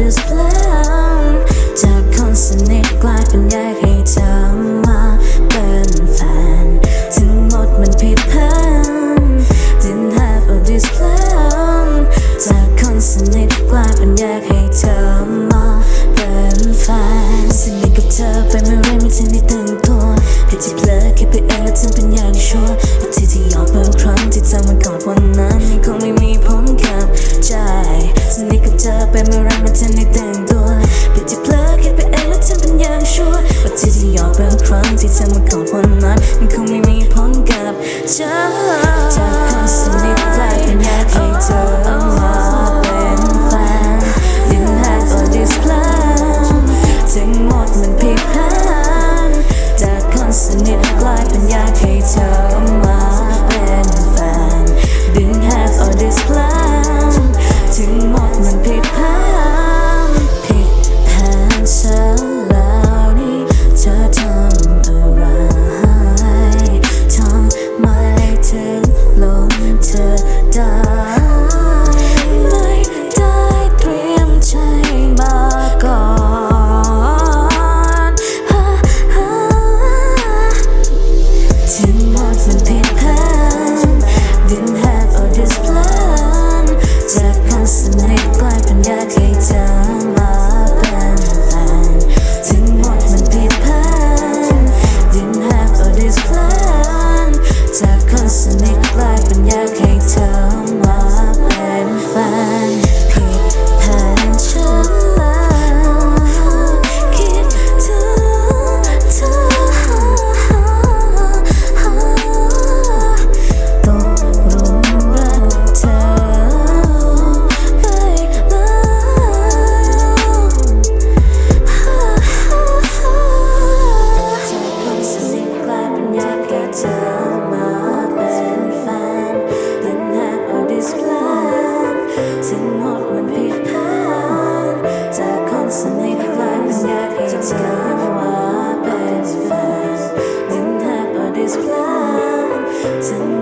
Display จากคนสนิทกลายเป็นแยก บางครั้งที่เธอมากอดวันนั้นมันคงไม่มีผลกับฉัน okay. จากคนสนิทกลายเป็นญาติที่เธอมเป็นแฟน Didn't have all